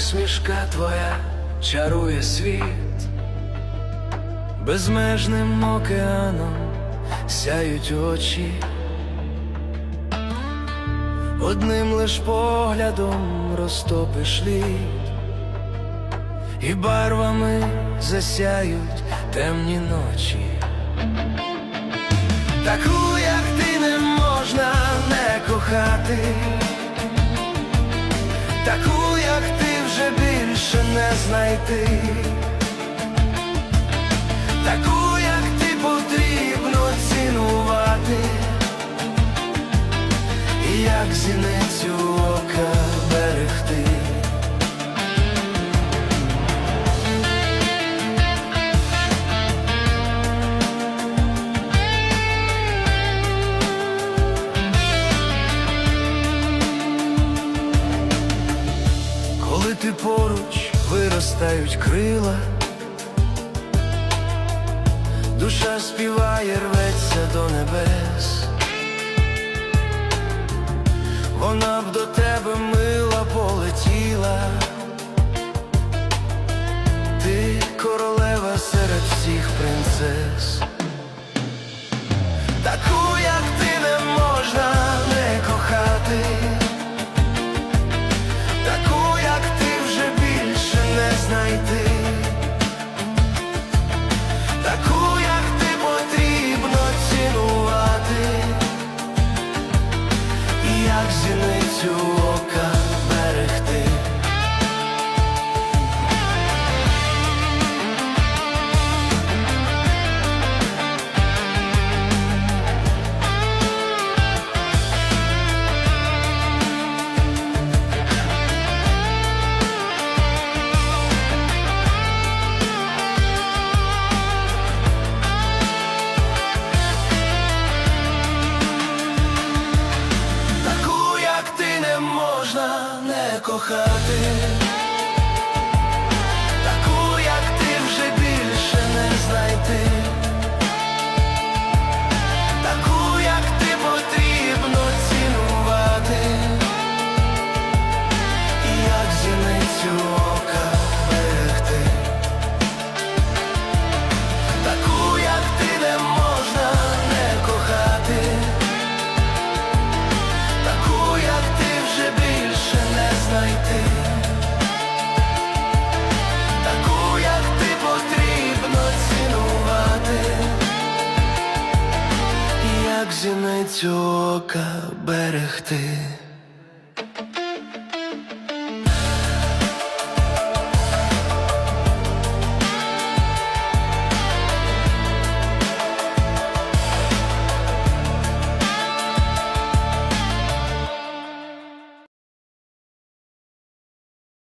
Усмішка твоя чарує світ, безмежним океаном сяють очі, одним лиш поглядом розтопиш лід, і барвами засяють темні ночі. Таку, як ти не можна не кохати, таку, як ти більше не знайти, виростають крила, душа співає, рветься до небес, вона б до тебе мила полетіла, ти королева серед всіх принцес, знайти, таку, як ти потрібно цінувати, як зіницю ока не кохати, і ока берегти.